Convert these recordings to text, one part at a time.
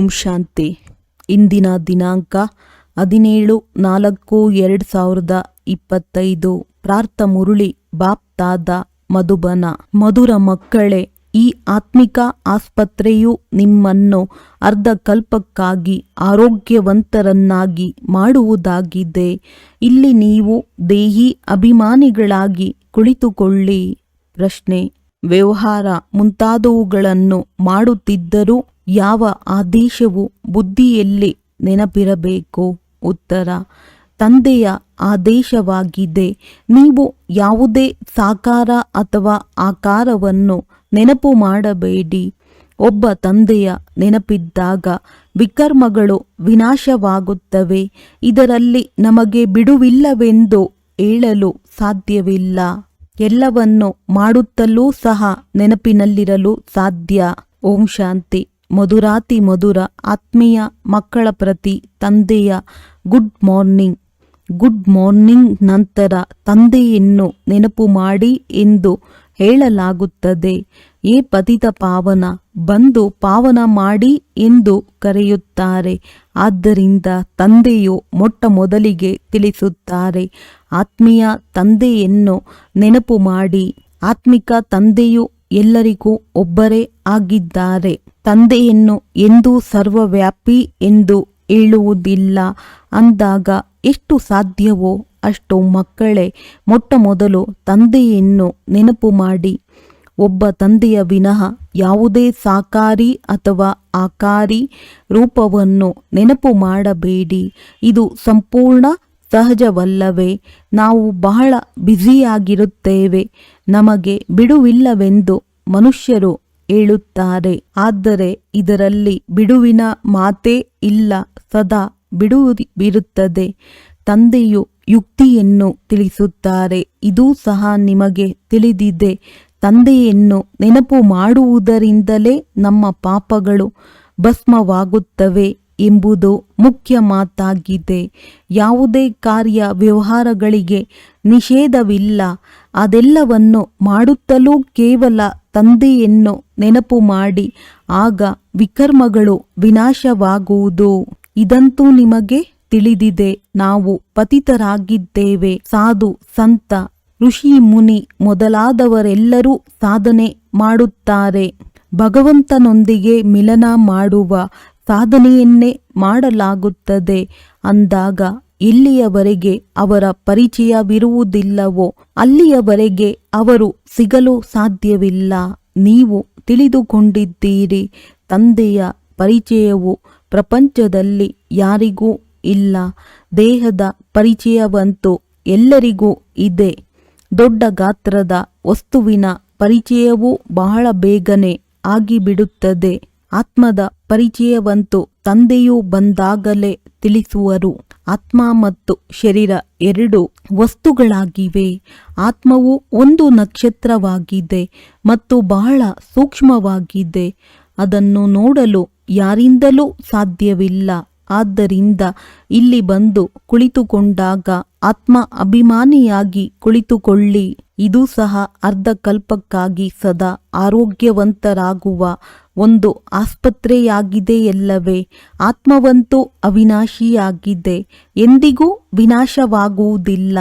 ಓಂ ಶಾಂತಿ. ಇಂದಿನ ದಿನಾಂಕ ಹದಿನೇಳು ನಾಲ್ಕು ಎರಡು ಸಾವಿರದ ಇಪ್ಪತ್ತೈದು. ಪ್ರಾರ್ಥ ಮುರುಳಿ ಬಾಪ್ತಾದ ಮಧುಬನ. ಮಧುರ ಮಕ್ಕಳೇ, ಈ ಆತ್ಮಿಕ ಆಸ್ಪತ್ರೆಯು ನಿಮ್ಮನ್ನು ಅರ್ಧಕಲ್ಪಕ್ಕಾಗಿ, ಆರೋಗ್ಯವಂತರನ್ನಾಗಿ ಮಾಡುವುದಾಗಿದೆ. ಇಲ್ಲಿ ನೀವು ದೇಹಿ ಅಭಿಮಾನಿಗಳಾಗಿ ಕುಳಿತುಕೊಳ್ಳಿ. ಪ್ರಶ್ನೆ, ವ್ಯವಹಾರ ಮುಂತಾದವುಗಳನ್ನು ಮಾಡುತ್ತಿದ್ದರೂ ಯಾವ ಆದೇಶವು ಬುದ್ಧಿಯಲ್ಲಿ ನೆನಪಿರಬೇಕು ಉತ್ತರ, ತಂದೆಯ ಆದೇಶವಾಗಿದೆ. ನೀವು ಯಾವುದೇ ಸಾಕಾರ ಅಥವಾ ಆಕಾರವನ್ನು ನೆನಪು ಮಾಡಬೇಡಿ. ಒಬ್ಬ ತಂದೆಯ ನೆನಪಿದ್ದಾಗ ವಿಕರ್ಮಗಳು ವಿನಾಶವಾಗುತ್ತವೆ. ಇದರಲ್ಲಿ ನಮಗೆ ಬಿಡುವಿಲ್ಲವೆಂದು ಹೇಳಲು ಸಾಧ್ಯವಿಲ್ಲ. ಎಲ್ಲವನ್ನು ಮಾಡುತ್ತಲೂ ಸಹ ನೆನಪಿನಲ್ಲಿರಲು ಸಾಧ್ಯ. ಓಂ ಶಾಂತಿ. ಮಧುರಾತಿ ಮಧುರ ಆತ್ಮೀಯ ಮಕ್ಕಳ ಪ್ರತಿ ತಂದೆಯ ಗುಡ್ ಮಾರ್ನಿಂಗ್ ಗುಡ್ ಮಾರ್ನಿಂಗ್ ನಂತರ ತಂದೆಯನ್ನು ನೆನಪು ಮಾಡಿ ಎಂದು ಹೇಳಲಾಗುತ್ತದೆ. ಈ ಪತಿತ ಪಾವನ ಬಂದು ಪಾವನ ಮಾಡಿ ಎಂದು ಕರೆಯುತ್ತಾರೆ. ಆದ್ದರಿಂದ ತಂದೆಯು ಮೊಟ್ಟ ಮೊದಲಿಗೆ ತಿಳಿಸುತ್ತಾರೆ. ಆತ್ಮೀಯ ತಂದೆಯನ್ನು ನೆನಪು ಮಾಡಿ. ಆತ್ಮಿಕ ತಂದೆಯು ಎಲ್ಲರಿಗೂ ಒಬ್ಬರೇ ಆಗಿದ್ದಾರೆ. ತಂದೆಯನ್ನು ಎಂದೂ ಸರ್ವವ್ಯಾಪಿ ಎಂದು ಹೇಳುವುದಿಲ್ಲ. ಅಂದಾಗ ಎಷ್ಟು ಸಾಧ್ಯವೋ ಅಷ್ಟು ಮಕ್ಕಳೇ, ಮೊಟ್ಟ ಮೊದಲು ತಂದೆಯನ್ನು ನೆನಪು ಮಾಡಿ. ಒಬ್ಬ ತಂದೆಯ ವಿನಃ ಯಾವುದೇ ಸಾಕಾರಿ ಅಥವಾ ಆಕಾರಿ ರೂಪವನ್ನು ನೆನಪು ಮಾಡಬೇಡಿ. ಇದು ಸಂಪೂರ್ಣ ಸಹಜವಲ್ಲವೇ. ನಾವು ಬಹಳ ಬ್ಯುಸಿಯಾಗಿರುತ್ತೇವೆ. ನಮಗೆ ಬಿಡುವಿಲ್ಲವೆಂದು ಮನುಷ್ಯರು ಹೇಳುತ್ತಾರೆ. ಆದರೆ ಇದರಲ್ಲಿ ಬಿಡುವಿನ ಮಾತೇ ಇಲ್ಲ, ಸದಾ ಬಿಡುವಿರುತ್ತದೆ. ತಂದೆಯು ಯುಕ್ತಿಯನ್ನು ತಿಳಿಸುತ್ತಾರೆ. ಇದೂ ಸಹ ನಿಮಗೆ ತಿಳಿದಿದೆ. ತಂದೆಯನ್ನು ನೆನಪು ಮಾಡುವುದರಿಂದಲೇ ನಮ್ಮ ಪಾಪಗಳು ಭಸ್ಮವಾಗುತ್ತವೆ ಎಂಬುದು ಮುಖ್ಯ ಮಾತಾಗಿದೆ. ಯಾವುದೇ ಕಾರ್ಯ ವ್ಯವಹಾರಗಳಿಗೆ ನಿಷೇಧವಿಲ್ಲ. ಅದೆಲ್ಲವನ್ನು ಮಾಡುತ್ತಲೂ ಕೇವಲ ತಂದೆಯನ್ನು ನೆನಪು ಮಾಡಿ, ಆಗ ವಿಕರ್ಮಗಳು ವಿನಾಶವಾಗುವುದು. ಇದಂತೂ ನಿಮಗೆ ತಿಳಿದಿದೆ, ನಾವು ಪತಿತರಾಗಿದ್ದೇವೆ. ಸಾಧು, ಸಂತ, ಋಷಿ, ಮುನಿ ಮೊದಲಾದವರೆಲ್ಲರೂ ಸಾಧನೆ ಮಾಡುತ್ತಾರೆ. ಭಗವಂತನೊಂದಿಗೆ ಮಿಲನ ಮಾಡುವ ಸಾಧನೆಯನ್ನೇ ಮಾಡಲಾಗುತ್ತದೆ. ಅಂದಾಗ ಎಲ್ಲಿಯವರೆಗೆ ಅವರ ಪರಿಚಯವಿರುವುದಿಲ್ಲವೋ, ಅಲ್ಲಿಯವರೆಗೆ ಅವರು ಸಿಗಲು ಸಾಧ್ಯವಿಲ್ಲ. ನೀವು ತಿಳಿದುಕೊಂಡಿದ್ದೀರಿ, ತಂದೆಯ ಪರಿಚಯವು ಪ್ರಪಂಚದಲ್ಲಿ ಯಾರಿಗೂ ಇಲ್ಲ, ದೇಹದ ಪರಿಚಯವಂತೂ ಎಲ್ಲರಿಗೂ ಇದೆ. ದೊಡ್ಡ ಗಾತ್ರದ ವಸ್ತುವಿನ ಪರಿಚಯವೂ ಬಹಳ ಬೇಗನೆ ಆಗಿಬಿಡುತ್ತದೆ. ಆತ್ಮದ ಪರಿಚಯವಂತೂ ತಂದೆಯೂ ಬಂದಾಗಲೇ ತಿಳಿಸುವರು. ಆತ್ಮ ಮತ್ತು ಶರೀರ ಎರಡು ವಸ್ತುಗಳಾಗಿವೆ. ಆತ್ಮವು ಒಂದು ನಕ್ಷತ್ರವಾಗಿದೆ ಮತ್ತು ಬಹಳ ಸೂಕ್ಷ್ಮವಾಗಿದೆ. ಅದನ್ನು ನೋಡಲು ಯಾರಿಂದಲೂ ಸಾಧ್ಯವಿಲ್ಲ. ಆದ್ದರಿಂದ ಇಲ್ಲಿ ಬಂದು ಕುಳಿತುಕೊಂಡಾಗ ಆತ್ಮ ಅಭಿಮಾನಿಯಾಗಿ ಕುಳಿತುಕೊಳ್ಳಿ. ಇದು ಸಹ ಅರ್ಧಕಲ್ಪಕ್ಕಾಗಿ ಸದಾ ಆರೋಗ್ಯವಂತರಾಗುವ ಒಂದು ಆಸ್ಪತ್ರೆಯಾಗಿದೆಯಲ್ಲವೇ ಆತ್ಮವಂತೂ ಅವಿನಾಶಿಯಾಗಿದೆ. ಎಂದಿಗೂ ವಿನಾಶವಾಗುವುದಿಲ್ಲ.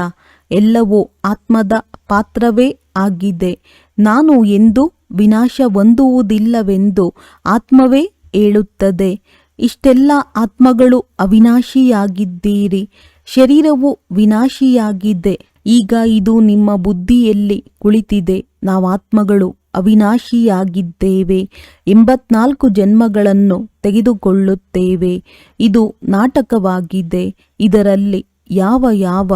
ಎಲ್ಲವೂ ಆತ್ಮದ ಪಾತ್ರವೇ ಆಗಿದೆ. ನಾನು ಎಂದು ವಿನಾಶ ಹೊಂದುವುದಿಲ್ಲವೆಂದು ಆತ್ಮವೇ ಹೇಳುತ್ತದೆ. ಇಷ್ಟೆಲ್ಲ ಆತ್ಮಗಳು ಅವಿನಾಶಿಯಾಗಿದ್ದೀರಿ, ಶರೀರವು ವಿನಾಶಿಯಾಗಿದೆ. ಈಗ ಇದು ನಿಮ್ಮ ಬುದ್ಧಿಯಲ್ಲಿ ಕುಳಿತಿದೆ. ನಾವು ಆತ್ಮಗಳು ಅವಿನಾಶಿಯಾಗಿದ್ದೇವೆ. ಎಂಬತ್ನಾಲ್ಕು ಜನ್ಮಗಳನ್ನು ತೆಗೆದುಕೊಳ್ಳುತ್ತೇವೆ. ಇದು ನಾಟಕವಾಗಿದೆ. ಇದರಲ್ಲಿ ಯಾವ ಯಾವ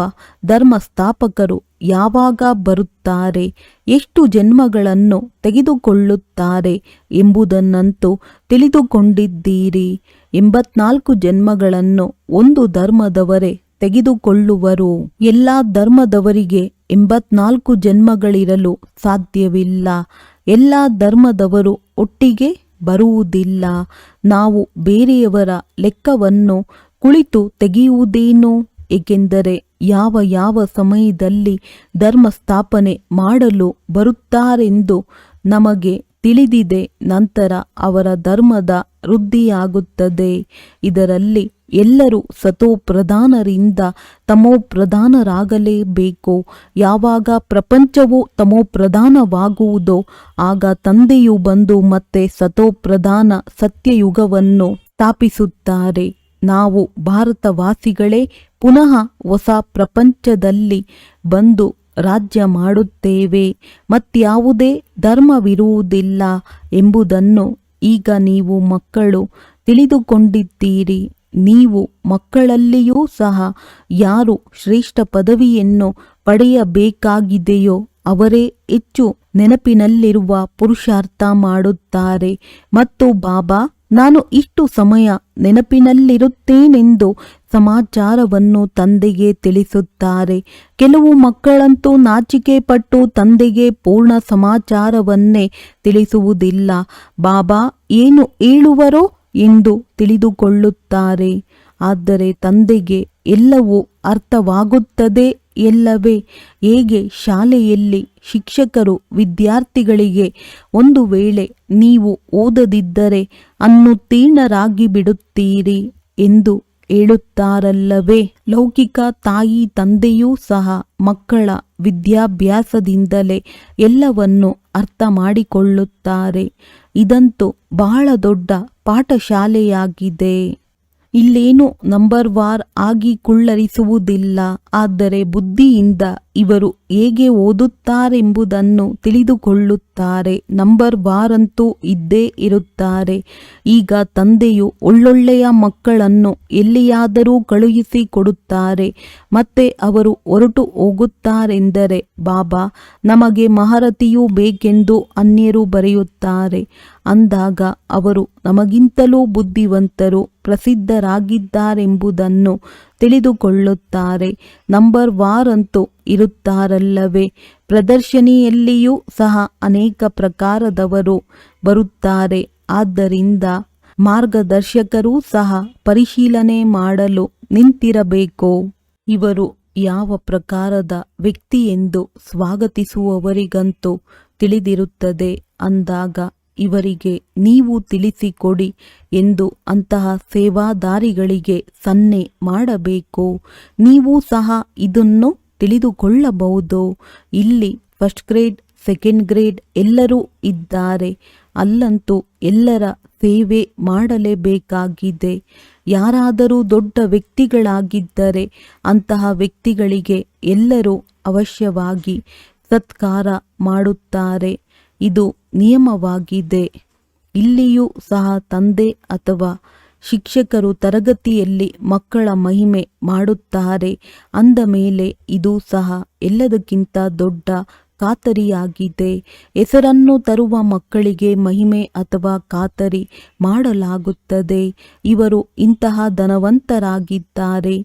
ಧರ್ಮಸ್ಥಾಪಕರು ಯಾವಾಗ ಬರುತ್ತಾರೆ, ಎಷ್ಟು ಜನ್ಮಗಳನ್ನು ತೆಗೆದುಕೊಳ್ಳುತ್ತಾರೆ ಎಂಬುದನ್ನಂತೂ ತಿಳಿದುಕೊಂಡಿದ್ದೀರಿ. ಎಂಬತ್ನಾಲ್ಕು ಜನ್ಮಗಳನ್ನು ಒಂದು ಧರ್ಮದವರೇ ತೆಗೆದುಕೊಳ್ಳುವರು. ಎಲ್ಲ ಧರ್ಮದವರಿಗೆ ಎಂಬತ್ನಾಲ್ಕು ಜನ್ಮಗಳಿರಲು ಸಾಧ್ಯವಿಲ್ಲ. ಎಲ್ಲ ಧರ್ಮದವರು ಒಟ್ಟಿಗೆ ಬರುವುದಿಲ್ಲ. ನಾವು ಬೇರೆಯವರ ಲೆಕ್ಕವನ್ನು ಕುಳಿತು ತೆಗೆಯುವುದೇನು? ಏಕೆಂದರೆ ಯಾವ ಯಾವ ಸಮಯದಲ್ಲಿ ಧರ್ಮ ಸ್ಥಾಪನೆ ಮಾಡಲು ಬರುತ್ತಾರೆಂದು ನಮಗೆ ತಿಳಿದಿದೆ, ನಂತರ ಅವರ ಧರ್ಮದ ವೃದ್ಧಿಯಾಗುತ್ತದೆ. ಇದರಲ್ಲಿ ಎಲ್ಲರೂ ಸತೋ ಪ್ರಧಾನರಿಂದ ತಮೋ ಪ್ರಧಾನರಾಗಲೇಬೇಕು ಯಾವಾಗ ಪ್ರಪಂಚವು ತಮೋ ಪ್ರಧಾನವಾಗುವುದೋ ಆಗ ತಂದೆಯು ಬಂದು ಮತ್ತೆ ಸತೋ ಪ್ರಧಾನ ಸತ್ಯಯುಗವನ್ನು ಸ್ಥಾಪಿಸುತ್ತಾರೆ. ನಾವು ಭಾರತವಾಸಿಗಳೇ ಪುನಃ ಹೊಸ ಪ್ರಪಂಚದಲ್ಲಿ ಬಂದು ರಾಜ್ಯ ಮಾಡುತ್ತೇವೆ. ಮತ್ಯಾವುದೇ ಧರ್ಮವಿರುವುದಿಲ್ಲ ಎಂಬುದನ್ನು ಈಗ ನೀವು ಮಕ್ಕಳು ತಿಳಿದುಕೊಂಡಿದ್ದೀರಿ. ನೀವು ಮಕ್ಕಳಲ್ಲಿಯೂ ಸಹ ಯಾರು ಶ್ರೇಷ್ಠ ಪದವಿಯನ್ನು ಪಡೆಯಬೇಕಾಗಿದೆಯೋ ಅವರೇ ಹೆಚ್ಚು ನೆನಪಿನಲ್ಲಿರುವ ಪುರುಷಾರ್ಥ ಮಾಡುತ್ತಾರೆ. ಮತ್ತು ಬಾಬಾ, ನಾನು ಇಷ್ಟು ಸಮಯ ನೆನಪಿನಲ್ಲಿರುತ್ತೇನೆಂದು ಸಮಾಚಾರವನ್ನು ತಂದೆಗೆ ತಿಳಿಸುತ್ತಾರೆ. ಕೆಲವು ಮಕ್ಕಳಂತೂ ನಾಚಿಕೆ ಪಟ್ಟು ತಂದೆಗೆ ಪೂರ್ಣ ಸಮಾಚಾರವನ್ನೇ ತಿಳಿಸುವುದಿಲ್ಲ. ಬಾಬಾ, ಏನು ಹೇಳುವರೋ? ಎಂದು ತಿಳಿದುಕೊಳ್ಳುತ್ತಾರೆ. ಆದರೆ ತಂದೆಗೆ ಎಲ್ಲವೂ ಅರ್ಥವಾಗುತ್ತದೆ ಎಲ್ಲವೇ? ಹೇಗೆ? ಶಾಲೆಯಲ್ಲಿ ಶಿಕ್ಷಕರು ವಿದ್ಯಾರ್ಥಿಗಳಿಗೆ ಒಂದು ವೇಳೆ ನೀವು ಓದದಿದ್ದರೆ ಅನ್ನುತ್ತೀರ್ಣರಾಗಿ ಬಿಡುತ್ತೀರಿ ಎಂದು ಹೇಳುತ್ತಾರಲ್ಲವೇ ಲೌಕಿಕ ತಾಯಿ ತಂದೆಯೂ ಸಹ ಮಕ್ಕಳ ವಿದ್ಯಾಭ್ಯಾಸದಿಂದಲೇ ಎಲ್ಲವನ್ನು ಅರ್ಥ ಮಾಡಿಕೊಳ್ಳುತ್ತಾರೆ ಇದಂತೂ ಬಹಳ ದೊಡ್ಡ ಪಾಠಶಾಲೆಯಾಗಿದೆ. ಇಲ್ಲೇನು ನಂಬರ್ ವಾರ್ ಆಗಿ ಕುಳ್ಳರಿಸುವುದಿಲ್ಲ. ಆದರೆ ಬುದ್ಧಿಯಿಂದ ಇವರು ಹೇಗೆ ಓದುತ್ತಾರೆಂಬುದನ್ನು ತಿಳಿದುಕೊಳ್ಳುತ್ತಾರೆ. ನಂಬರ್ ಬಾರಂತೂ ಇದ್ದೇ ಇರುತ್ತಾರೆ. ಈಗ ತಂದೆಯು ಒಳ್ಳೊಳ್ಳೆಯ ಮಕ್ಕಳನ್ನು ಎಲ್ಲಿಯಾದರೂ ಕಳುಹಿಸಿ ಕೊಡುತ್ತಾರೆ. ಮತ್ತೆ ಅವರು ಹೊರಟು ಹೋಗುತ್ತಾರೆಂದರೆ, ಬಾಬಾ, ನಮಗೆ ಮಹಾರಥಿಯೂ ಬೇಕೆಂದು ಅನ್ಯರು ಬರೆಯುತ್ತಾರೆ ಅಂದಾಗ ಅವರು, ನಮಗಿಂತಲೂ ಬುದ್ಧಿವಂತರು ಪ್ರಸಿದ್ಧರಾಗಿದ್ದಾರೆಂಬುದನ್ನು ತಿಳಿದುಕೊಳ್ಳುತ್ತಾರೆ. ನಂಬರ್ ವಾರಂತೂ ಇರುತ್ತಾರಲ್ಲವೇ. ಪ್ರದರ್ಶನಿಯಲ್ಲಿಯೂ ಸಹ ಅನೇಕ ಪ್ರಕಾರದವರು ಬರುತ್ತಾರೆ. ಆದ್ದರಿಂದ ಮಾರ್ಗದರ್ಶಕರೂ ಸಹ ಪರಿಶೀಲನೆ ಮಾಡಲು ನಿಂತಿರಬೇಕು. ಇವರು ಯಾವ ಪ್ರಕಾರದ ವ್ಯಕ್ತಿ ಎಂದು ಸ್ವಾಗತಿಸುವವರಿಗಂತೂ ತಿಳಿದಿರುತ್ತದೆ. ಅಂದಾಗ ಇವರಿಗೆ ನೀವು ತಿಳಿಸಿಕೊಡಿ ಎಂದು ಅಂತಹ ಸೇವಾದಾರಿಗಳಿಗೆ ಸನ್ನೆ ಮಾಡಬೇಕು. ನೀವು ಸಹ ಇದನ್ನು ತಿಳಿದುಕೊಳ್ಳಬಹುದು. ಇಲ್ಲಿ ಫಸ್ಟ್ ಗ್ರೇಡ್ ಸೆಕೆಂಡ್ ಗ್ರೇಡ್ ಎಲ್ಲರೂ ಇದ್ದಾರೆ. ಅಲ್ಲಂತೂ ಎಲ್ಲರ ಸೇವೆ ಮಾಡಲೇಬೇಕಾಗಿದೆ. ಯಾರಾದರೂ ದೊಡ್ಡ ವ್ಯಕ್ತಿಗಳಾಗಿದ್ದರೆ ಅಂತಹ ವ್ಯಕ್ತಿಗಳಿಗೆ ಎಲ್ಲರೂ ಅವಶ್ಯವಾಗಿ ಸತ್ಕಾರ ಮಾಡುತ್ತಾರೆ. ಇದು ನಿಯಮವಾಗಿದೆ. ಇಲ್ಲಿಯೂ ಸಹ ತಂದೆ ಅಥವಾ ಶಿಕ್ಷಕರು ತರಗತಿಯಲ್ಲಿ ಮಕ್ಕಳ ಮಹಿಮೆ ಮಾಡುತ್ತಾರೆ. ಅಂದ ಮೇಲೆ ಇದು ಸಹ ಎಲ್ಲದಕ್ಕಿಂತ ದೊಡ್ಡ ಖಾತರಿಯಾಗಿದೆ. ಹೆಸರನ್ನು ತರುವ ಮಕ್ಕಳಿಗೆ ಮಹಿಮೆ ಅಥವಾ ಖಾತರಿ ಮಾಡಲಾಗುತ್ತದೆ. ಇವರು ಇಂತಹ ಧನವಂತರಾಗಿದ್ದಾರೆ.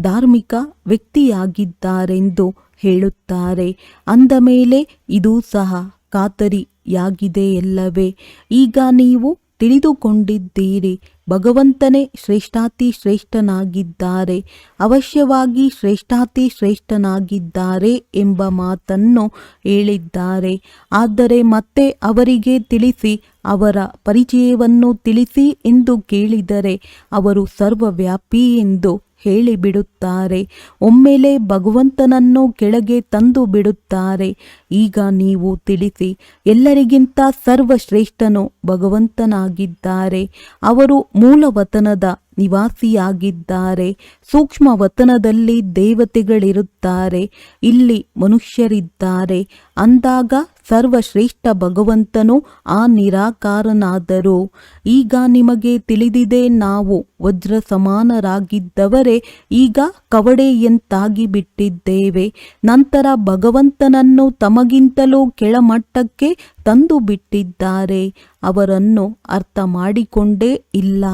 ಧಾರ್ಮಿಕ ವ್ಯಕ್ತಿಯಾಗಿದ್ದಾರೆಂದು ಹೇಳುತ್ತಾರೆ. ಅಂದ ಮೇಲೆ ಇದು ಸಹ ಖಾತರಿಯಾಗಿದೆಯಲ್ಲವೇ ಈಗ ನೀವು ತಿಳಿದುಕೊಂಡಿದ್ದೀರಿ, ಭಗವಂತನೇ ಶ್ರೇಷ್ಠಾತಿ ಶ್ರೇಷ್ಠನಾಗಿದ್ದಾರೆ, ಅವಶ್ಯವಾಗಿ ಶ್ರೇಷ್ಠಾತಿ ಶ್ರೇಷ್ಠನಾಗಿದ್ದಾರೆ ಎಂಬ ಮಾತನ್ನು ಹೇಳಿದ್ದಾರೆ. ಆದರೆ ಮತ್ತೆ ಅವರಿಗೆ ತಿಳಿಸಿ, ಅವರ ಪರಿಚಯವನ್ನು ತಿಳಿಸಿ ಎಂದು ಕೇಳಿದರೆ ಅವರು ಸರ್ವವ್ಯಾಪಿ ಎಂದು ಹೇಳಿಬಿಡುತ್ತಾರೆ. ಒಮ್ಮೆಲೆ ಭಗವಂತನನ್ನು ಕೆಳಗೆ ತಂದು ಬಿಡುತ್ತಾರೆ ಈಗ ನೀವು ತಿಳಿಸಿ, ಎಲ್ಲರಿಗಿಂತ ಸರ್ವಶ್ರೇಷ್ಠನು ಭಗವಂತನಾಗಿದ್ದಾರೆ. ಅವರು ಮೂಲವತನದ ನಿವಾಸಿಯಾಗಿದ್ದಾರೆ. ಸೂಕ್ಷ್ಮ ವತನದಲ್ಲಿ ದೇವತೆಗಳಿರುತ್ತಾರೆ. ಇಲ್ಲಿ ಮನುಷ್ಯರಿದ್ದಾರೆ. ಅಂದಾಗ ಸರ್ವಶ್ರೇಷ್ಠ ಭಗವಂತನು ಆ ನಿರಾಕಾರನಾದರು. ಈಗ ನಿಮಗೆ ತಿಳಿದಿದೆ, ನಾವು ವಜ್ರ ಸಮಾನರಾಗಿದ್ದವರೇ ಈಗ ಕವಡೆಯಂತಾಗಿ ಬಿಟ್ಟಿದ್ದೇವೆ. ನಂತರ ಭಗವಂತನನ್ನು ತಮಗಿಂತಲೂ ಕೆಳಮಟ್ಟಕ್ಕೆ ತಂದು ಬಿಟ್ಟಿದ್ದಾರೆ ಅವರನ್ನು ಅರ್ಥ ಮಾಡಿಕೊಂಡೇ ಇಲ್ಲ.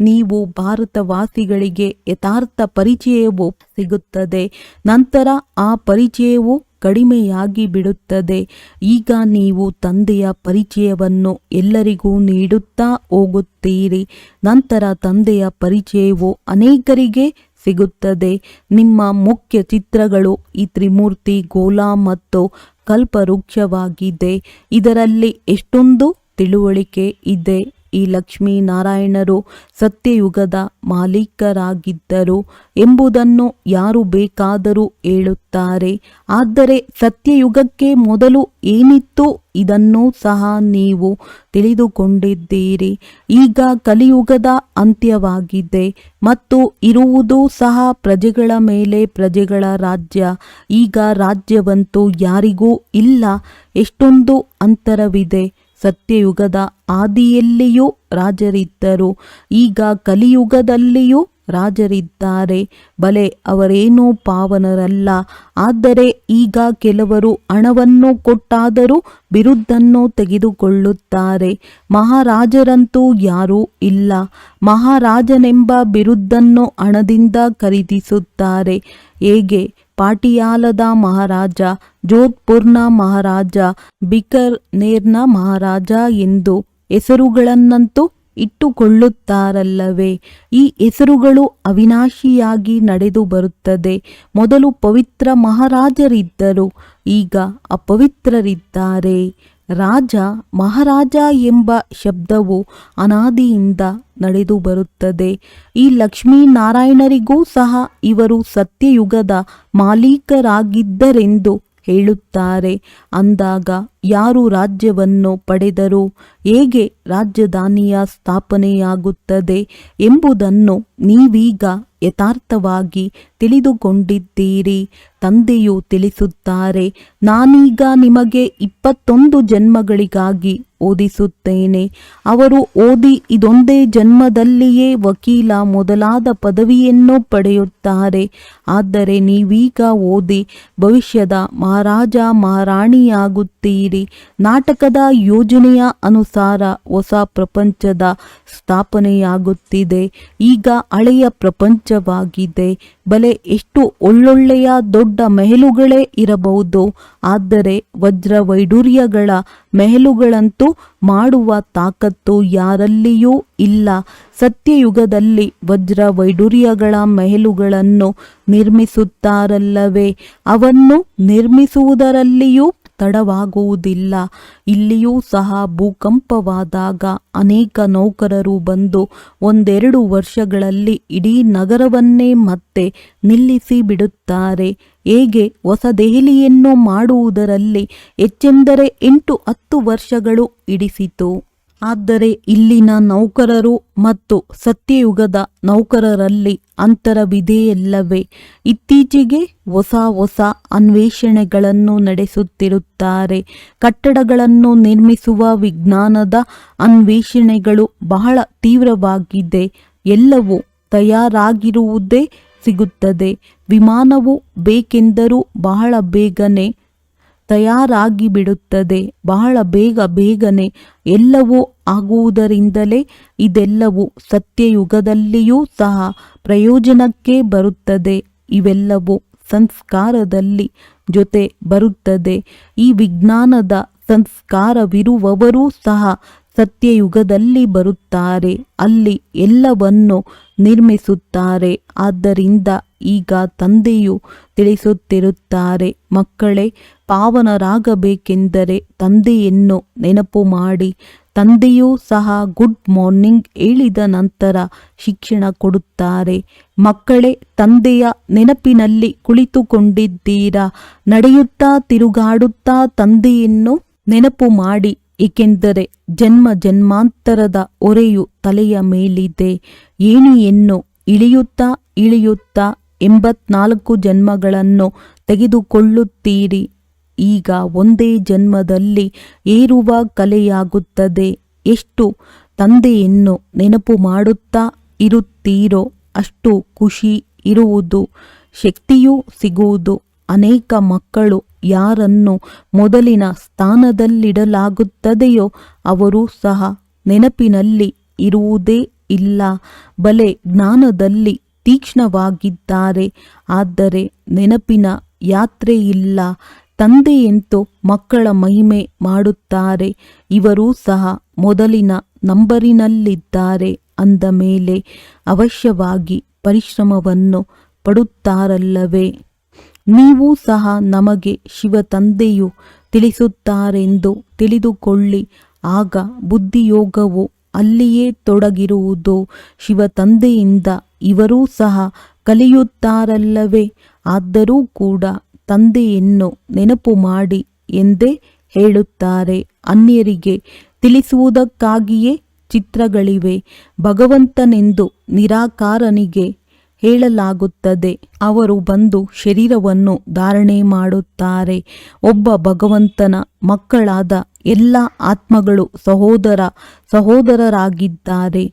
ನೀವು ಭಾರತವಾಸಿಗಳಿಗೆ ಯಥಾರ್ಥ ಪರಿಚಯವು ಸಿಗುತ್ತದೆ. ನಂತರ ಆ ಪರಿಚಯವು ಕಡಿಮೆಯಾಗಿ ಬಿಡುತ್ತದೆ. ಈಗ ನೀವು ತಂದೆಯ ಪರಿಚಯವನ್ನು ಎಲ್ಲರಿಗೂ ನೀಡುತ್ತಾ ಹೋಗುತ್ತೀರಿ. ನಂತರ ತಂದೆಯ ಪರಿಚಯವು ಅನೇಕರಿಗೆ ಸಿಗುತ್ತದೆ. ನಿಮ್ಮ ಮುಖ್ಯ ಚಿತ್ರಗಳು ಈ ತ್ರಿಮೂರ್ತಿ, ಗೋಲಾ ಮತ್ತು ಕಲ್ಪವೃಕ್ಷವಾಗಿದೆ. ಇದರಲ್ಲಿ ಎಷ್ಟೊಂದು ತಿಳುವಳಿಕೆ ಇದೆ. ಈ ಲಕ್ಷ್ಮೀನಾರಾಯಣರು ಸತ್ಯಯುಗದ ಮಾಲೀಕರಾಗಿದ್ದರು ಎಂಬುದನ್ನು ಯಾರು ಬೇಕಾದರೂ ಹೇಳುತ್ತಾರೆ. ಆದರೆ ಸತ್ಯಯುಗಕ್ಕೆ ಮೊದಲು ಏನಿತ್ತು ಇದನ್ನು ಸಹ ನೀವು ತಿಳಿದುಕೊಂಡಿದ್ದೀರಿ. ಈಗ ಕಲಿಯುಗದ ಅಂತ್ಯವಾಗಿದೆ ಮತ್ತು ಇರುವುದು ಸಹ ಪ್ರಜೆಗಳ ಮೇಲೆ ಪ್ರಜೆಗಳ ರಾಜ್ಯ. ಈಗ ರಾಜ್ಯವಂತೂ ಯಾರಿಗೂ ಇಲ್ಲ, ಎಷ್ಟೊಂದು ಅಂತರವಿದೆ. ಸತ್ಯಯುಗದ ಆದಿಯಲ್ಲಿಯೂ ರಾಜರಿದ್ದರು. ಈಗ ಕಲಿಯುಗದಲ್ಲಿಯೂ ರಾಜರಿದ್ದಾರೆ. ಬಲೆ ಅವರೇನೂ ಪಾವನರಲ್ಲ. ಆದರೆ ಈಗ ಕೆಲವರು ಹಣವನ್ನು ಕೊಟ್ಟಾದರೂ ಬಿರುದ್ದನ್ನು ತೆಗೆದುಕೊಳ್ಳುತ್ತಾರೆ. ಮಹಾರಾಜರಂತೂ ಯಾರೂ ಇಲ್ಲ. ಮಹಾರಾಜನೆಂಬ ಬಿರುದ್ದನ್ನು ಹಣದಿಂದ ಖರೀದಿಸುತ್ತಾರೆ. ಹೇಗೆ? ಪಾಟಿಯಾಲದ ಮಹಾರಾಜ, ಜೋಧ್ಪುರ್ನ ಮಹಾರಾಜ ಬಿಕರ್ನೇರ್ನ ಮಹಾರಾಜ ಎಂದು ಹೆಸರುಗಳನ್ನಂತೂ ಇಟ್ಟುಕೊಳ್ಳುತ್ತಾರಲ್ಲವೇ. ಈ ಹೆಸರುಗಳು ಅವಿನಾಶಿಯಾಗಿ ನಡೆದು ಬರುತ್ತದೆ. ಮೊದಲು ಪವಿತ್ರ ಮಹಾರಾಜರಿದ್ದರು, ಈಗ ಅಪವಿತ್ರರಿದ್ದಾರೆ. ರಾಜ ಮಹಾರಾಜ ಎಂಬ ಶಬ್ದವು ಅನಾದಿಯಿಂದ ನಡೆದು ಬರುತ್ತದೆ. ಈ ಲಕ್ಷ್ಮೀನಾರಾಯಣರಿಗೂ ಸಹ ಇವರು ಸತ್ಯಯುಗದ ಮಾಲೀಕರಾಗಿದ್ದರೆಂದು ಹೇಳುತ್ತಾರೆ. ಅಂದಾಗ ಯಾರು ರಾಜ್ಯವನ್ನು ಪಡೆದರೂ ಹೇಗೆ ರಾಜಧಾನಿಯ ಸ್ಥಾಪನೆಯಾಗುತ್ತದೆ ಎಂಬುದನ್ನು ನೀವೀಗ ಯಥಾರ್ಥವಾಗಿ ತಿಳಿದುಕೊಂಡಿದ್ದೀರಿ. ತಂದೆಯು ತಿಳಿಸುತ್ತಾರೆ, ನಾನೀಗ ನಿಮಗೆ ಇಪ್ಪತ್ತೊಂದು ಜನ್ಮಗಳಿಗಾಗಿ ಓದಿಸುತ್ತೇನೆ. ಅವರು ಓದಿ ಇದೊಂದೇ ಜನ್ಮದಲ್ಲಿಯೇ ವಕೀಲ ಮೊದಲಾದ ಪದವಿಯನ್ನು ಪಡೆಯುತ್ತಾರೆ. ಆದರೆ ನೀವೀಗ ಓದಿ ಭವಿಷ್ಯದ ಮಹಾರಾಜ ಮಹಾರಾಣಿಯಾಗುತ್ತೀರಿ. ನಾಟಕದ ಯೋಜನೆಯ ಅನುಸಾರ ಹೊಸ ಪ್ರಪಂಚದ ಸ್ಥಾಪನೆಯಾಗುತ್ತಿದೆ. ಈಗ ಹಳೆಯ ಪ್ರಪಂಚವಾಗಿದೆ. ಬಲೆ ಎಷ್ಟು ಒಳ್ಳೊಳ್ಳೆಯ ದೊಡ್ಡ ಮೆಹಲುಗಳೇ ಇರಬಹುದು. ಆದರೆ ವಜ್ರ ವೈಡೂರ್ಯಗಳ ಮೆಹಲುಗಳಂತೂ ಮಾಡುವ ತಾಕತ್ತು ಯಾರಲ್ಲಿಯೂ ಇಲ್ಲ. ಸತ್ಯಯುಗದಲ್ಲಿ ವಜ್ರ ವೈಡೂರ್ಯಗಳ ಮೆಹಲುಗಳನ್ನು ನಿರ್ಮಿಸುತ್ತಾರಲ್ಲವೇ? ಅವನ್ನು ನಿರ್ಮಿಸುವುದರಲ್ಲಿಯೂ ತಡವಾಗುವುದಿಲ್ಲ. ಇಲ್ಲಿಯೂ ಸಹ ಭೂಕಂಪವಾದಾಗ ಅನೇಕ ನೌಕರರು ಬಂದು ಒಂದೆರಡು ವರ್ಷಗಳಲ್ಲಿ ಇಡೀ ನಗರವನ್ನೇ ಮತ್ತೆ ನಿಲ್ಲಿಸಿ ಬಿಡುತ್ತಾರೆ ಹೇಗೆ ಹೊಸ ದೆಹಲಿಯನ್ನು ಮಾಡುವುದರಲ್ಲಿ ಹೆಚ್ಚೆಂದರೆ ಎಂಟು ಹತ್ತು ವರ್ಷಗಳು ಹಿಡಿಸಿತು. ಆದರೆ ಇಲ್ಲಿನ ನೌಕರರು ಮತ್ತು ಸತ್ಯಯುಗದ ನೌಕರರಲ್ಲಿ ಅಂತರವಿದೆಯಲ್ಲವೇ ಇತ್ತೀಚೆಗೆ ಹೊಸ ಹೊಸ ಅನ್ವೇಷಣೆಗಳನ್ನು ನಡೆಸುತ್ತಿರುತ್ತಾರೆ. ಕಟ್ಟಡಗಳನ್ನು ನಿರ್ಮಿಸುವ ವಿಜ್ಞಾನದ ಅನ್ವೇಷಣೆಗಳು ಬಹಳ ತೀವ್ರವಾಗಿದೆ. ಎಲ್ಲವೂ ತಯಾರಾಗಿರುವುದೇ ಸಿಗುತ್ತದೆ. ವಿಮಾನವು ಬೇಕೆಂದರೂ ಬಹಳ ಬೇಗನೆ ತಯಾರಾಗಿ ಬಿಡುತ್ತದೆ ಬಹಳ ಬೇಗ ಬೇಗನೆ ಎಲ್ಲವೂ ಆಗುವುದರಿಂದಲೇ ಇದೆಲ್ಲವೂ ಸತ್ಯಯುಗದಲ್ಲಿಯೂ ಸಹ ಪ್ರಯೋಜನಕ್ಕೆ ಬರುತ್ತದೆ. ಇವೆಲ್ಲವೂ ಸಂಸ್ಕಾರದಲ್ಲಿ ಜೊತೆ ಬರುತ್ತದೆ. ಈ ವಿಜ್ಞಾನದ ಸಂಸ್ಕಾರವಿರುವವರೂ ಸಹ ಸತ್ಯಯುಗದಲ್ಲಿ ಬರುತ್ತಾರೆ. ಅಲ್ಲಿ ಎಲ್ಲವನ್ನು ನಿರ್ಮಿಸುತ್ತಾರೆ. ಆದ್ದರಿಂದ ಈಗ ತಂದೆಯು ತಿಳಿಸುತ್ತಿರುತ್ತಾರೆ, ಮಕ್ಕಳೇ, ಪಾವನರಾಗಬೇಕೆಂದರೆ ತಂದೆಯನ್ನು ನೆನಪು ಮಾಡಿ. ತಂದೆಯೂ ಸಹ ಗುಡ್ ಮಾರ್ನಿಂಗ್ ಹೇಳಿದ ನಂತರ ಶಿಕ್ಷಣ ಕೊಡುತ್ತಾರೆ. ಮಕ್ಕಳೇ, ತಂದೆಯ ನೆನಪಿನಲ್ಲಿ ಕುಳಿತುಕೊಂಡಿದ್ದೀರಾ? ನಡೆಯುತ್ತಾ, ತಿರುಗಾಡುತ್ತಾ ತಂದೆಯನ್ನು ನೆನಪು ಮಾಡಿ. ಏಕೆಂದರೆ ಜನ್ಮ ಜನ್ಮಾಂತರದ ಒರೆಯು ತಲೆಯ ಮೇಲಿದೆ. ಏಣಿಯನ್ನು ಇಳಿಯುತ್ತಾ ಇಳಿಯುತ್ತಾ ಎಂಬತ್ನಾಲ್ಕು ಜನ್ಮಗಳನ್ನು ತೆಗೆದುಕೊಳ್ಳುತ್ತೀರಿ. ಈಗ ಒಂದೇ ಜನ್ಮದಲ್ಲಿ ಏರುವ ಕಲೆಯಾಗುತ್ತದೆ. ಎಷ್ಟು ತಂದೆಯನ್ನು ನೆನಪು ಮಾಡುತ್ತಾ ಇರುತ್ತೀರೋ ಅಷ್ಟು ಖುಷಿ ಇರುವುದು, ಶಕ್ತಿಯೂ ಸಿಗುವುದು. ಅನೇಕ ಮಕ್ಕಳು ಯಾರನ್ನು ಮೊದಲಿನ ಸ್ಥಾನದಲ್ಲಿಡಲಾಗುತ್ತದೆಯೋ ಅವರು ಸಹ ನೆನಪಿನಲ್ಲಿ ಇರುವುದೇ ಇಲ್ಲ. ಬಲೆ ಜ್ಞಾನದಲ್ಲಿ ತೀಕ್ಷ್ಣವಾಗಿದ್ದಾರೆ. ಆದರೆ ನೆನಪಿನ ಯಾತ್ರೆಯಿಲ್ಲ ತಂದೆಯಂತೂ ಮಕ್ಕಳ ಮಹಿಮೆ ಮಾಡುತ್ತಾರೆ. ಇವರೂ ಸಹ ಮೊದಲಿನ ನಂಬರಿನಲ್ಲಿದ್ದಾರೆ. ಅಂದ ಮೇಲೆ ಅವಶ್ಯವಾಗಿ ಪರಿಶ್ರಮವನ್ನು ಪಡುತ್ತಾರಲ್ಲವೇ? ನೀವು ಸಹ ನಮಗೆ ಶಿವ ತಂದೆಯು ತಿಳಿಸುತ್ತಾರೆಂದು ತಿಳಿದುಕೊಳ್ಳಿ. ಆಗ ಬುದ್ಧಿಯೋಗವು ಅಲ್ಲಿಯೇ ತೊಡಗಿರುವುದು. ಶಿವ ತಂದೆಯಿಂದ ಇವರೂ ಸಹ ಕಲಿಯುತ್ತಾರಲ್ಲವೇ? ಆದರೂ ಕೂಡ ತಂದೆಯನ್ನು ನೆನಪು ಮಾಡಿ ಎಂದೇ ಹೇಳುತ್ತಾರೆ. ಅನ್ಯರಿಗೆ ತಿಳಿಸುವುದಕ್ಕಾಗಿಯೇ ಚಿತ್ರಗಳಿವೆ. ಭಗವಂತನೆಂದು ನಿರಾಕಾರನಿಗೆ ಹೇಳಲಾಗುತ್ತದೆ. ಅವರು ಬಂದು ಶರೀರವನ್ನು ಧಾರಣೆ ಮಾಡುತ್ತಾರೆ. ಒಬ್ಬ ಭಗವಂತನ ಮಕ್ಕಳಾದ ಎಲ್ಲ ಆತ್ಮಗಳು ಸಹೋದರ ಸಹೋದರರಾಗಿದ್ದಾರೆ.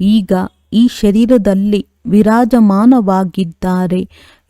ಈಗ ಈ ಶರೀರದಲ್ಲಿ ವಿರಾಜಮಾನವಾಗಿದ್ದಾರೆ.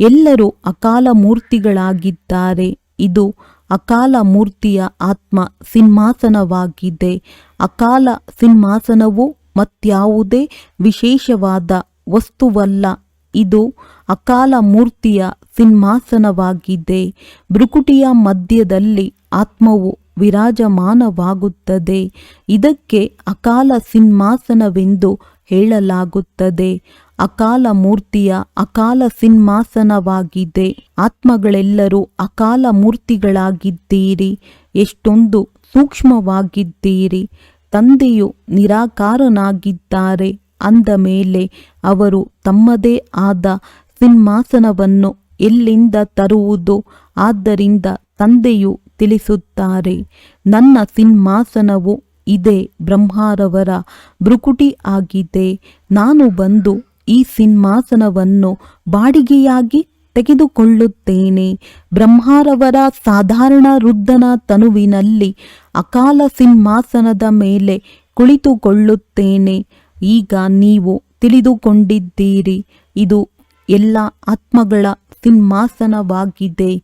ಎಲ್ಲರೂ ಅಕಾಲ ಮೂರ್ತಿಗಳಾಗಿದ್ದಾರೆ. ಇದು ಅಕಾಲ ಮೂರ್ತಿಯ ಆತ್ಮ ಸಿಂಹಾಸನವಾಗಿದೆ. ಅಕಾಲ ಸಿಂಹಾಸನವು ಮತ್ಯಾವುದೇ ವಿಶೇಷವಾದ ವಸ್ತುವಲ್ಲ. ಇದು ಅಕಾಲ ಮೂರ್ತಿಯ ಸಿಂಹಾಸನವಾಗಿದೆ ಭ್ರುಕುಟಿಯ ಮಧ್ಯದಲ್ಲಿ ಆತ್ಮವು ವಿರಾಜಮಾನವಾಗುತ್ತದೆ. ಇದಕ್ಕೆ ಅಕಾಲ ಸಿಂಹಾಸನವೆಂದು ಹೇಳಲಾಗುತ್ತದೆ. ಅಕಾಲ ಮೂರ್ತಿಯ ಅಕಾಲ ಸಿಂಹಾಸನವಾಗಿದೆ. ಆತ್ಮಗಳೆಲ್ಲರೂ ಅಕಾಲ ಮೂರ್ತಿಗಳಾಗಿದ್ದೀರಿ. ಎಷ್ಟೊಂದು ಸೂಕ್ಷ್ಮವಾಗಿದ್ದೀರಿ. ತಂದೆಯು ನಿರಾಕಾರನಾಗಿದ್ದಾರೆ. ಅಂದ ಮೇಲೆ ಅವರು ತಮ್ಮದೇ ಆದ ಸಿಂಹಾಸನವನ್ನು ಎಲ್ಲಿಂದ ತರುವುದು? ಆದ್ದರಿಂದ ತಂದೆಯು ತಿಳಿಸುತ್ತಾರೆ, ನನ್ನ ಸಿಂಹಾಸನವು ಇದೆ ಬ್ರಹ್ಮಾರವರ ಭೃಕುಟಿ ಆಗಿದೆ ನಾನು ಬಂದು ಈ ಸಿಂಹಾಸನವನ್ನು ಬಾಡಿಗೆಯಾಗಿ ತೆಗೆದುಕೊಳ್ಳುತ್ತೇನೆ. ಬ್ರಹ್ಮಾರವರ ಸಾಧಾರಣ ವೃದ್ಧನ ತನುವಿನಲ್ಲಿ ಅಕಾಲ ಸಿಂಹಾಸನದ ಮೇಲೆ ಕುಳಿತುಕೊಳ್ಳುತ್ತೇನೆ. ಈಗ ನೀವು ತಿಳಿದುಕೊಂಡಿದ್ದೀರಿ, ಇದು ಎಲ್ಲ ಆತ್ಮಗಳ ಸಿಂಹಾಸನವಾಗಿದೆ.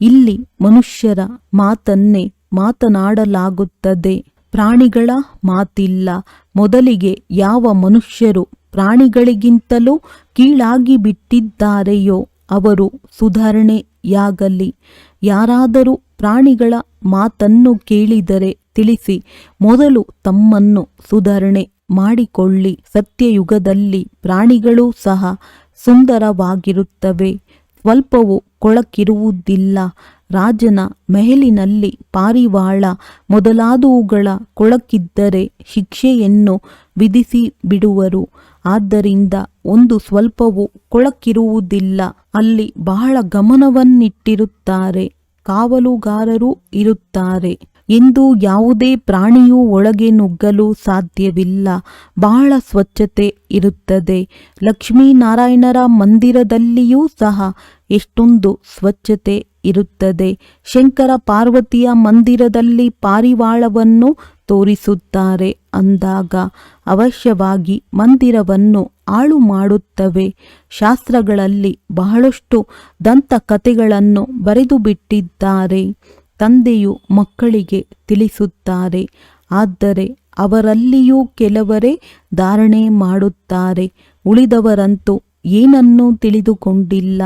ಇಲ್ಲಿ ಮನುಷ್ಯರ ಮಾತನ್ನೇ ಮಾತನಾಡಲಾಗುತ್ತದೆ. ಪ್ರಾಣಿಗಳ ಮಾತಿಲ್ಲ. ಮೊದಲಿಗೆ ಯಾವ ಮನುಷ್ಯರು ಪ್ರಾಣಿಗಳಿಗಿಂತಲೂ ಕೀಳಾಗಿ ಬಿಟ್ಟಿದ್ದಾರೆಯೋ, ಅವರು ಸುಧಾರಣೆಯಾಗಲಿ. ಯಾರಾದರೂ ಪ್ರಾಣಿಗಳ ಮಾತನ್ನು ಕೇಳಿದರೆ ತಿಳಿಸಿ, ಮೊದಲು ತಮ್ಮನ್ನು ಸುಧಾರಣೆ ಮಾಡಿಕೊಳ್ಳಿ. ಸತ್ಯಯುಗದಲ್ಲಿ ಪ್ರಾಣಿಗಳೂ ಸಹ ಸುಂದರವಾಗಿರುತ್ತವೆ. ಸ್ವಲ್ಪವೂ ಕೊಳಕಿರುವುದಿಲ್ಲ. ರಾಜನ ಮೆಹಲಿನಲ್ಲಿ ಪಾರಿವಾಳ ಮೊದಲಾದವುಗಳ ಕೊಳಕಿದ್ದರೆ ಶಿಕ್ಷೆಯನ್ನು ವಿಧಿಸಿ ಬಿಡುವರು ಆದ್ದರಿಂದ ಒಂದು ಸ್ವಲ್ಪವೂ ಕೊಳಕಿರುವುದಿಲ್ಲ. ಅಲ್ಲಿ ಬಹಳ ಗಮನವನ್ನಿಟ್ಟಿರುತ್ತಾರೆ. ಕಾವಲುಗಾರರೂ ಇರುತ್ತಾರೆ. ಎಂದು ಯಾವುದೇ ಪ್ರಾಣಿಯು ಒಳಗೆ ನುಗ್ಗಲು ಸಾಧ್ಯವಿಲ್ಲ. ಬಹಳ ಸ್ವಚ್ಛತೆ ಇರುತ್ತದೆ. ಲಕ್ಷ್ಮೀನಾರಾಯಣರ ಮಂದಿರದಲ್ಲಿಯೂ ಸಹ ಎಷ್ಟೊಂದು ಸ್ವಚ್ಛತೆ ಇರುತ್ತದೆ. ಶಂಕರ ಪಾರ್ವತಿಯ ಮಂದಿರದಲ್ಲಿ ಪಾರಿವಾಳವನ್ನು ತೋರಿಸುತ್ತಾರೆ ಅಂದಾಗ ಅವಶ್ಯವಾಗಿ ಮಂದಿರವನ್ನು ಹಾಳು ಮಾಡುತ್ತವೆ. ಶಾಸ್ತ್ರಗಳಲ್ಲಿ ಬಹಳಷ್ಟು ದಂತಕಥೆಗಳನ್ನು ಬರೆದು ಬಿಟ್ಟಿದ್ದಾರೆ ತಂದೆಯು ಮಕ್ಕಳಿಗೆ ತಿಳಿಸುತ್ತಾರೆ. ಆದರೆ ಅವರಲ್ಲಿಯೂ ಕೆಲವರೇ ಧಾರಣೆ ಮಾಡುತ್ತಾರೆ. ಉಳಿದವರಂತೂ ಏನನ್ನೂ ತಿಳಿದುಕೊಂಡಿಲ್ಲ.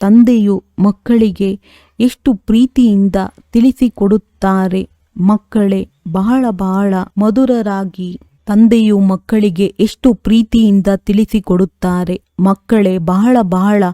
ತಂದೆಯು ಮಕ್ಕಳಿಗೆ ಎಷ್ಟು ಪ್ರೀತಿಯಿಂದ ತಿಳಿಸಿಕೊಡುತ್ತಾರೆ. ಮಕ್ಕಳೇ, ಬಹಳ ಬಹಳ ಮಧುರರಾಗಿ. ತಂದೆಯು ಮಕ್ಕಳಿಗೆ ಎಷ್ಟು ಪ್ರೀತಿಯಿಂದ ತಿಳಿಸಿಕೊಡುತ್ತಾರೆ. ಮಕ್ಕಳೇ, ಬಹಳ ಬಹಳ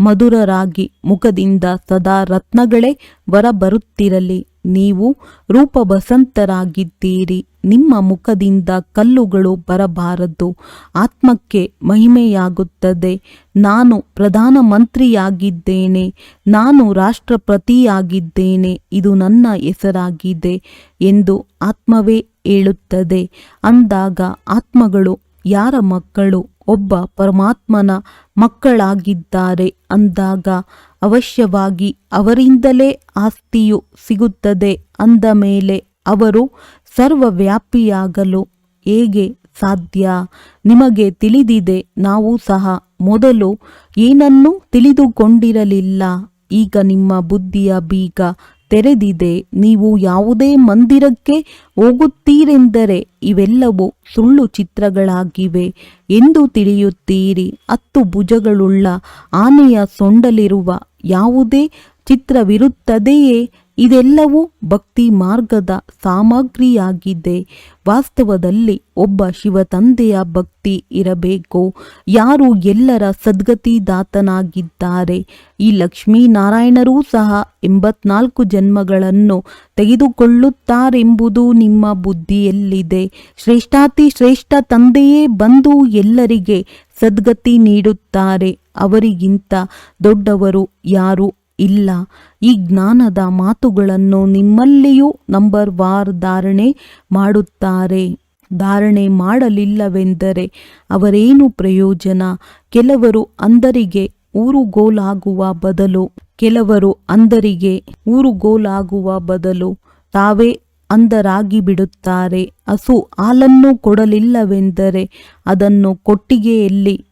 ಮಧುರರಾಗಿ ಮುಖದಿಂದ ಸದಾ ರತ್ನಗಳೇ ಹೊರಬರುತ್ತಿರಲಿ. ನೀವು ರೂಪ ರೂಪಬಸಂತರಾಗಿದ್ದೀರಿ. ನಿಮ್ಮ ಮುಖದಿಂದ ಕಲ್ಲುಗಳು ಬರಬಾರದು. ಆತ್ಮಕ್ಕೆ ಮಹಿಮೆಯಾಗುತ್ತದೆ. ನಾನು ಪ್ರಧಾನಮಂತ್ರಿಯಾಗಿದ್ದೇನೆ. ನಾನು ರಾಷ್ಟ್ರಪತಿಯಾಗಿದ್ದೇನೆ. ಇದು ನನ್ನ ಹೆಸರಾಗಿದೆ ಎಂದು ಆತ್ಮವೇ ಹೇಳುತ್ತದೆ. ಅಂದಾಗ ಆತ್ಮಗಳು ಯಾರ ಮಕ್ಕಳು? ಒಬ್ಬ ಪರಮಾತ್ಮನ ಮಕ್ಕಳಾಗಿದ್ದಾರೆ ಅಂದಾಗ ಅವಶ್ಯವಾಗಿ ಅವರಿಂದಲೇ ಆಸ್ತಿಯು ಸಿಗುತ್ತದೆ ಅಂದ ಮೇಲೆ ಅವರು ಸರ್ವವ್ಯಾಪಿಯಾಗಲು ಹೇಗೆ ಸಾಧ್ಯ? ನಿಮಗೆ ತಿಳಿದಿದೆ, ನಾವು ಸಹ ಮೊದಲು ಏನನ್ನೂ ತಿಳಿದುಕೊಂಡಿರಲಿಲ್ಲ. ಈಗ ನಿಮ್ಮ ಬುದ್ಧಿಯ ಬೀಗ ತೆರೆದಿದೆ. ನೀವು ಯಾವುದೇ ಮಂದಿರಕ್ಕೆ ಹೋಗುತ್ತೀರೆಂದರೆ ಇವೆಲ್ಲವೂ ಸುಳ್ಳು ಚಿತ್ರಗಳಾಗಿವೆ ಎಂದು ತಿಳಿಯುತ್ತೀರಿ. ಹತ್ತು ಭುಜಗಳುಳ್ಳ ಆನೆಯ ಸೊಂಡಲಿರುವ ಯಾವುದೇ ಚಿತ್ರವಿರುತ್ತದೆಯೇ? ಇದೆಲ್ಲವೂ ಭಕ್ತಿ ಮಾರ್ಗದ ಸಾಮಗ್ರಿಯಾಗಿದೆ. ವಾಸ್ತವದಲ್ಲಿ ಒಬ್ಬ ಶಿವತಂದೆಯ ಭಕ್ತಿ ಇರಬೇಕು. ಯಾರು ಎಲ್ಲರ ಸದ್ಗತಿದಾತನಾಗಿದ್ದಾರೆ? ಈ ಲಕ್ಷ್ಮೀನಾರಾಯಣರೂ ಸಹ ಎಂಬತ್ನಾಲ್ಕು ಜನ್ಮಗಳನ್ನು ತೆಗೆದುಕೊಳ್ಳುತ್ತಾರೆಂಬುದು ನಿಮ್ಮ ಬುದ್ಧಿಯಲ್ಲಿದೆ. ಶ್ರೇಷ್ಠಾತಿ ಶ್ರೇಷ್ಠ ತಂದೆಯೇ ಬಂದು ಎಲ್ಲರಿಗೆ ಸದ್ಗತಿ ನೀಡುತ್ತಾರೆ. ಅವರಿಗಿಂತ ದೊಡ್ಡವರು ಯಾರು? ಇಲ್ಲ. ಈ ಜ್ಞಾನದ ಮಾತುಗಳನ್ನು ನಿಮ್ಮಲ್ಲಿಯೂ ನಂಬರ್ ವಾರ್ ಧಾರಣೆ ಮಾಡುತ್ತಾರೆ. ಧಾರಣೆ ಮಾಡಲಿಲ್ಲವೆಂದರೆ ಅವರೇನು ಪ್ರಯೋಜನ? ಕೆಲವರು ಅಂದರಿಗೆ ಊರುಗೋಲಾಗುವ ಬದಲು, ಕೆಲವರು ಅಂದರಿಗೆ ಊರುಗೋಲಾಗುವ ಬದಲು ತಾವೇ ಅಂದರಾಗಿ ಬಿಡುತ್ತಾರೆ. ಹಸು ಹಾಲನ್ನು ಕೊಡಲಿಲ್ಲವೆಂದರೆ ಅದನ್ನು ಕೊಟ್ಟಿಗೆಯಲ್ಲಿ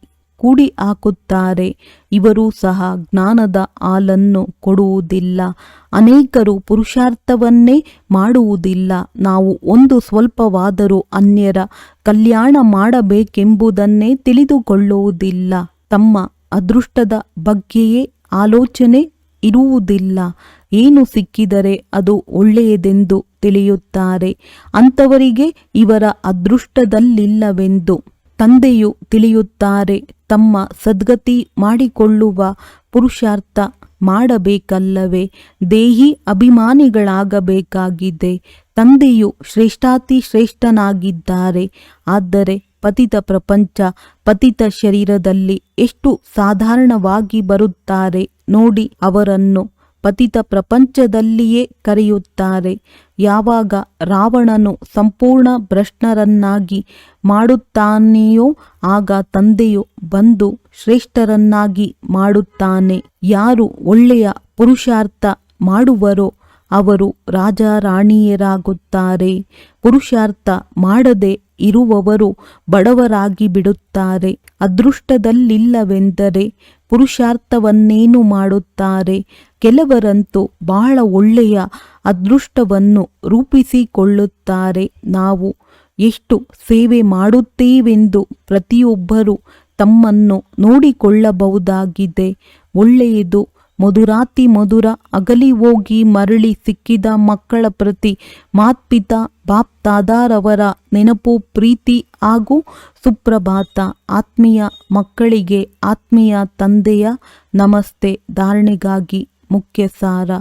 ಕೂಡಿ ಹಾಕುತ್ತಾರೆ ಇವರು ಸಹ ಜ್ಞಾನದ ಹಾಲನ್ನು ಕೊಡುವುದಿಲ್ಲ. ಅನೇಕರು ಪುರುಷಾರ್ಥವನ್ನೇ ಮಾಡುವುದಿಲ್ಲ. ನಾವು ಒಂದು ಸ್ವಲ್ಪವಾದರೂ ಅನ್ಯರ ಕಲ್ಯಾಣ ಮಾಡಬೇಕೆಂಬುದನ್ನೇ ತಿಳಿದುಕೊಳ್ಳುವುದಿಲ್ಲ. ತಮ್ಮ ಅದೃಷ್ಟದ ಬಗ್ಗೆಯೇ ಆಲೋಚನೆ ಇರುವುದಿಲ್ಲ. ಏನು ಸಿಕ್ಕಿದರೆ ಅದು ಒಳ್ಳೆಯದೆಂದು ತಿಳಿಯುತ್ತಾರೆ. ಅಂಥವರಿಗೆ ಇವರ ಅದೃಷ್ಟದಲ್ಲಿಲ್ಲವೆಂದು ತಂದೆಯು ತಿಳಿಯುತ್ತಾರೆ. ತಮ್ಮ ಸದ್ಗತಿ ಮಾಡಿಕೊಳ್ಳುವ ಪುರುಷಾರ್ಥ ಮಾಡಬೇಕಲ್ಲವೇ? ದೇಹಿ ಅಭಿಮಾನಿಗಳಾಗಬೇಕಾಗಿದೆ. ತಂದೆಯು ಶ್ರೇಷ್ಠಾತಿ ಶ್ರೇಷ್ಠನಾಗಿದ್ದಾರೆ. ಆದರೆ ಪತಿತ ಪ್ರಪಂಚ, ಪತಿತ ಶರೀರದಲ್ಲಿ ಎಷ್ಟು ಸಾಧಾರಣವಾಗಿ ಬರುತ್ತಾರೆ ನೋಡಿ ಅವರನ್ನು ಪತಿತ ಪ್ರಪಂಚದಲ್ಲಿಯೇ ಕರೆಯುತ್ತಾರೆ. ಯಾವಾಗ ರಾವಣನು ಸಂಪೂರ್ಣ ಭ್ರಷ್ಟರನ್ನಾಗಿ ಮಾಡುತ್ತಾನೆಯೋ ಆಗ ತಂದೆಯು ಬಂದು ಶ್ರೇಷ್ಠರನ್ನಾಗಿ ಮಾಡುತ್ತಾನೆ. ಯಾರು ಒಳ್ಳೆಯ ಪುರುಷಾರ್ಥ ಮಾಡುವರೋ ಅವರು ರಾಜಾರಾಣಿಯರಾಗುತ್ತಾರೆ. ಪುರುಷಾರ್ಥ ಮಾಡದೆ ಇರುವವರು ಬಡವರಾಗಿ ಬಿಡುತ್ತಾರೆ. ಅದೃಷ್ಟದಲ್ಲಿಲ್ಲವೆಂದರೆ ಪುರುಷಾರ್ಥವನ್ನೇನು ಮಾಡುತ್ತಾರೆ? ಕೆಲವರಂತೂ ಬಹಳ ಒಳ್ಳೆಯ ಅದೃಷ್ಟವನ್ನು ರೂಪಿಸಿಕೊಳ್ಳುತ್ತಾರೆ. ನಾವು ಎಷ್ಟು ಸೇವೆ ಮಾಡುತ್ತೇವೆಂದು ಪ್ರತಿಯೊಬ್ಬರೂ ತಮ್ಮನ್ನು ನೋಡಿಕೊಳ್ಳಬಹುದಾಗಿದೆ. ಒಳ್ಳೆಯದು ಮಧುರಾತಿ ಮಧುರ ಅಗಲಿ ಹೋಗಿ ಮರಳಿ ಸಿಕ್ಕಿದ ಮಕ್ಕಳ ಪ್ರತಿ ಮಾತ್ಪಿತ ಬಾಪ್ ತಾದಾರವರ ನೆನಪು, ಪ್ರೀತಿ ಹಾಗೂ ಸುಪ್ರಭಾತ. ಆತ್ಮೀಯ ಮಕ್ಕಳಿಗೆ ಆತ್ಮೀಯ ತಂದೆಯ ನಮಸ್ತೆ. ಧಾರಣೆಗಾಗಿ ಮುಖ್ಯ ಸಾರ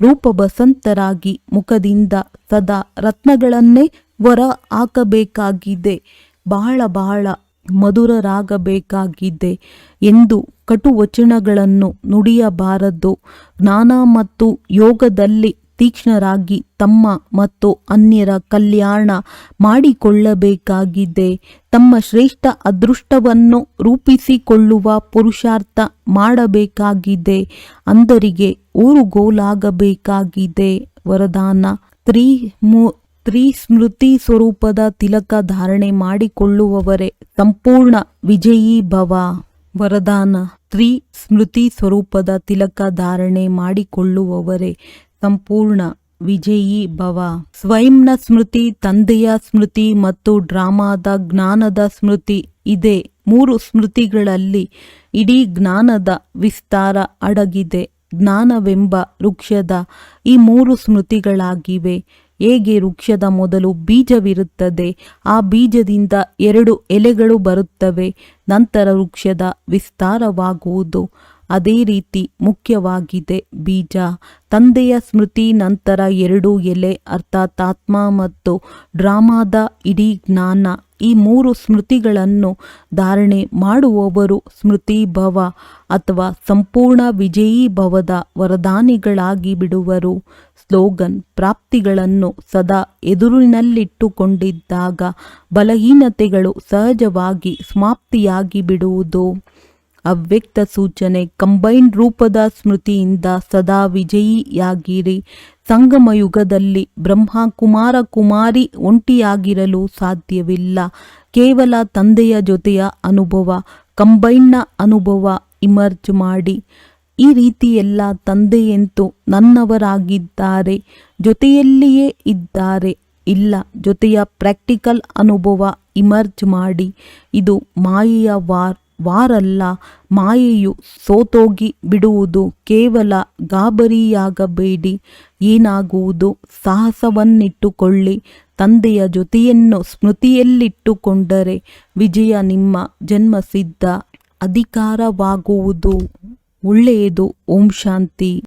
ರೂಪ ಬಸಂತರಾಗಿ ಮುಖದಿಂದ ಸದಾ ರತ್ನಗಳನ್ನೇ ವರ ಹಾಕಬೇಕಾಗಿದೆ. ಬಹಳ ಬಹಳ ಮಧುರರಾಗಬೇಕಾಗಿದೆ ಎಂದು ಕಟುವಚನಗಳನ್ನು ನುಡಿಯಬಾರದು. ಜ್ಞಾನ ಮತ್ತು ಯೋಗದಲ್ಲಿ ತೀಕ್ಷ್ಣರಾಗಿ ತಮ್ಮ ಮತ್ತು ಅನ್ಯರ ಕಲ್ಯಾಣ ಮಾಡಿಕೊಳ್ಳಬೇಕಾಗಿದೆ. ತಮ್ಮ ಶ್ರೇಷ್ಠ ಅದೃಷ್ಟವನ್ನು ರೂಪಿಸಿಕೊಳ್ಳುವ ಪುರುಷಾರ್ಥ ಮಾಡಬೇಕಾಗಿದೆ. ಅಂದರಿಗೆ ಊರುಗೋಲಾಗಬೇಕಾಗಿದೆ. ವರದಾನ ತ್ರೀ ಮು ತ್ರಿಸ್ಮೃತಿ ಸ್ವರೂಪದ ತಿಲಕ ಧಾರಣೆ ಮಾಡಿಕೊಳ್ಳುವವರೇ ಸಂಪೂರ್ಣ ವಿಜಯೀ ಭವ. ವರದಾನ ಸ್ಮೃತಿ ಸ್ವರೂಪದ ತಿಲಕ ಧಾರಣೆ ಮಾಡಿಕೊಳ್ಳುವವರೇ ಸಂಪೂರ್ಣ ವಿಜಯಿ ಭವ. ಸ್ವಯಂನ ಸ್ಮೃತಿ, ತಂದೆಯ ಸ್ಮೃತಿ ಮತ್ತು ಡ್ರಾಮಾದ ಜ್ಞಾನದ ಸ್ಮೃತಿ ಇದೆ. ಮೂರು ಸ್ಮೃತಿಗಳಲ್ಲಿ ಇಡೀ ಜ್ಞಾನದ ವಿಸ್ತಾರ ಅಡಗಿದೆ. ಜ್ಞಾನವೆಂಬ ವೃಕ್ಷದ ಈ ಮೂರು ಸ್ಮೃತಿಗಳಾಗಿವೆ. ಹೇಗೆ ವೃಕ್ಷದ ಮೊದಲು ಬೀಜವಿರುತ್ತದೆ? ಆ ಬೀಜದಿಂದ ಎರಡು ಎಲೆಗಳು ಬರುತ್ತವೆ. ನಂತರ ವೃಕ್ಷದ ವಿಸ್ತಾರವಾಗುವುದು. ಅದೇ ರೀತಿ ಮುಖ್ಯವಾಗಿದೆ ಬೀಜ. ತಂದೆಯ ಸ್ಮೃತಿ ನಂತರ ಎರಡು ಎಲೆ, ಅರ್ಥಾತ್ ಆತ್ಮ ಮತ್ತು ಡ್ರಾಮಾದ ಇಡೀ ಜ್ಞಾನ. ಈ ಮೂರು ಸ್ಮೃತಿಗಳನ್ನು ಧಾರಣೆ ಮಾಡುವವರು ಸ್ಮೃತಿ ಭವ ಅಥವಾ ಸಂಪೂರ್ಣ ವಿಜಯೀ ಭವದ ವರದಾನಿಗಳಾಗಿ ಬಿಡುವರು. ಸ್ಲೋಗನ್, ಪ್ರಾಪ್ತಿಗಳನ್ನು ಸದಾ ಎದುರಿನಲ್ಲಿಟ್ಟುಕೊಂಡಿದ್ದಾಗ ಬಲಹೀನತೆಗಳು ಸಹಜವಾಗಿ ಸಮಾಪ್ತಿಯಾಗಿ ಬಿಡುವುದು. ಅವ್ಯಕ್ತ ಸೂಚನೆ ಕಂಬೈನ್ ರೂಪದ ಸ್ಮೃತಿಯಿಂದ ಸದಾ ವಿಜಯಿಯಾಗಿರಿ. ಸಂಗಮ ಯುಗದಲ್ಲಿ ಬ್ರಹ್ಮ ಕುಮಾರ ಕುಮಾರಿ ಒಂಟಿಯಾಗಿರಲು ಸಾಧ್ಯವಿಲ್ಲ. ಕೇವಲ ತಂದೆಯ ಜೊತೆಯ ಅನುಭವ, ಕಂಬೈನ್ನ ಅನುಭವ ಇಮರ್ಜ್ ಮಾಡಿ. ಈ ರೀತಿಯೆಲ್ಲ ತಂದೆಯಂತೂ ನನ್ನವರಾಗಿದ್ದಾರೆ, ಜೊತೆಯಲ್ಲಿಯೇ ಇದ್ದಾರೆ. ಇಲ್ಲ, ಜೊತೆಯ ಪ್ರಾಕ್ಟಿಕಲ್ ಅನುಭವ ಇಮರ್ಜ್ ಮಾಡಿ. ಇದು ಮಾಯೆಯ ವಾರ್. ವಾರಲ್ಲ ಮಾಯೆಯು ಸೋತೋಗಿ ಬಿಡುವುದು ಕೇವಲ ಗಾಬರಿಯಾಗಬೇಡಿ. ಏನಾಗುವುದು? ಸಾಹಸವನ್ನಿಟ್ಟುಕೊಳ್ಳಿ. ತಂದೆಯ ಜೊತೆಯನ್ನು ಸ್ಮೃತಿಯಲ್ಲಿಟ್ಟುಕೊಂಡರೆ ವಿಜಯ ನಿಮ್ಮ ಜನ್ಮಸಿದ್ಧ ಅಧಿಕಾರವಾಗುವುದು. ಒಳ್ಳೆಯದು. ಓಂ ಶಾಂತಿ.